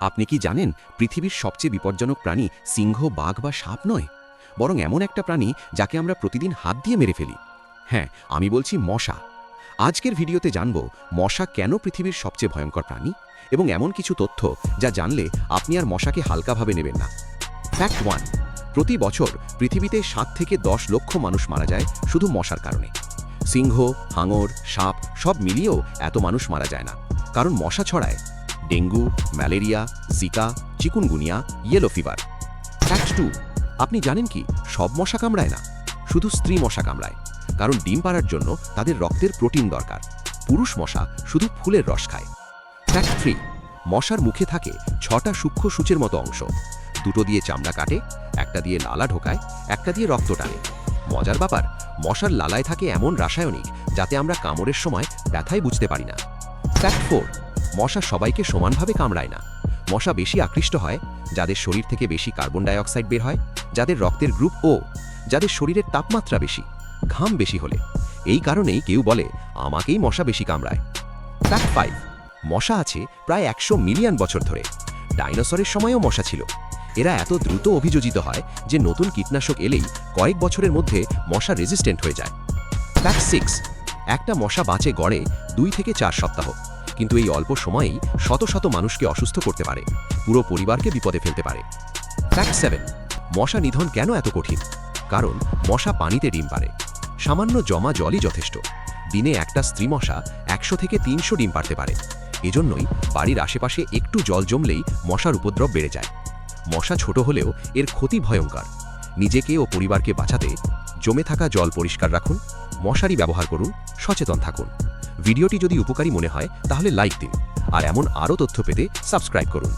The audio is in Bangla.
আপনি কি জানেন পৃথিবীর সবচেয়ে বিপজ্জনক প্রাণী সিংহ, বাঘ বা সাপ নয়? বরং এমন একটা প্রাণী যাকে আমরা প্রতিদিন হাত দিয়ে মেরে ফেলি। হ্যাঁ আমি বলছি মশা। আজকের ভিডিওতে জানব মশা কেন পৃথিবীর সবচেয়ে ভয়ঙ্কর প্রাণী এবং এমন কিছু তথ্য যা জানলে আপনি আর মশাকে হালকাভাবে নেবেন না। ফ্যাক্ট ওয়ান প্রতি বছর পৃথিবীতে সাত থেকে দশ লক্ষ মানুষ মারা যায় শুধু মশার কারণে। সিংহ, হাঙর, সাপ সব মিলিয়েও এত মানুষ মারা যায় না। কারণ মশা ছড়ায়। Dengue, malaria, Zika, chikungunya yellow fever fact two আপনি জানেন কি, সব মশা কামড়ায় না, শুধু স্ত্রী মশা কামড়ায়, কারণ ডিম পাড়ার জন্য তাদের রক্তের প্রোটিন দরকার, পুরুষ মশা শুধু ফুলের রস খায়। ফ্যাক্ট থ্রি মশার মুখে থাকে ছটা সূক্ষ্ম সূচের মতো অংশ, দুটো দিয়ে চামড়া কাটে, একটা দিয়ে লালা ঢোকায়, একটা দিয়ে রক্ত টানে। মজার ব্যাপার, মশার লালায় থাকে এমন রাসায়নিক যাতে আমরা কামড়ের সময় ব্যথাই বুঝতে পারি না। ফ্যাক্ট ফোর মশা সবাইকে সমানভাবে কামড়ায় না। মশা বেশি আকৃষ্ট হয়, যাদের শরীর থেকে বেশি কার্বন ডাইঅক্সাইড বের হয়, যাদের রক্তের গ্রুপ ও যাদের শরীরের তাপমাত্রা বেশি, ঘাম বেশি হলে। এই কারণেই কেউ বলে, আমাকেই মশা বেশি কামড়ায়। ফ্যাক্ট ফাইভ মশা আছে প্রায় একশো মিলিয়ন বছর ধরে। ডাইনোসরের সময়ও মশা ছিল। এরা এত দ্রুত অভিযোজিত হয় যে নতুন কীটনাশক এলেই কয়েক বছরের মধ্যে মশা রেজিস্ট্যান্ট হয়ে যায়। ফ্যাক্ট সিক্স একটা মশা বাঁচে গড়ে দুই থেকে চার সপ্তাহ। কিন্তু এই অল্প সময়েই শত শত মানুষকে অসুস্থ করতে পারে, পুরো পরিবারকে বিপদে ফেলতে পারে। ফ্যাক্ট সেভেন মশা নিধন কেন এত কঠিন? কারণ মশা পানিতে ডিম পারে। সামান্য জমা জলই যথেষ্ট। দিনে একটা স্ত্রী মশা একশো থেকে তিনশো ডিম পারতে পারে। এজন্যই বাড়ির আশেপাশে একটু জল জমলেই মশার উপদ্রব বেড়ে যায়। মশা ছোট হলেও এর ক্ষতি ভয়ঙ্কর। নিজেকে ও পরিবারকে বাঁচাতে জমে থাকা জল পরিষ্কার রাখুন মশারি ব্যবহার করুন, সচেতন থাকুন। ভিডিওটি যদি উপকারী মনে হয়, তাহলে লাইক দিন। আর এমন আরও তথ্য পেতে সাবস্ক্রাইব করুন।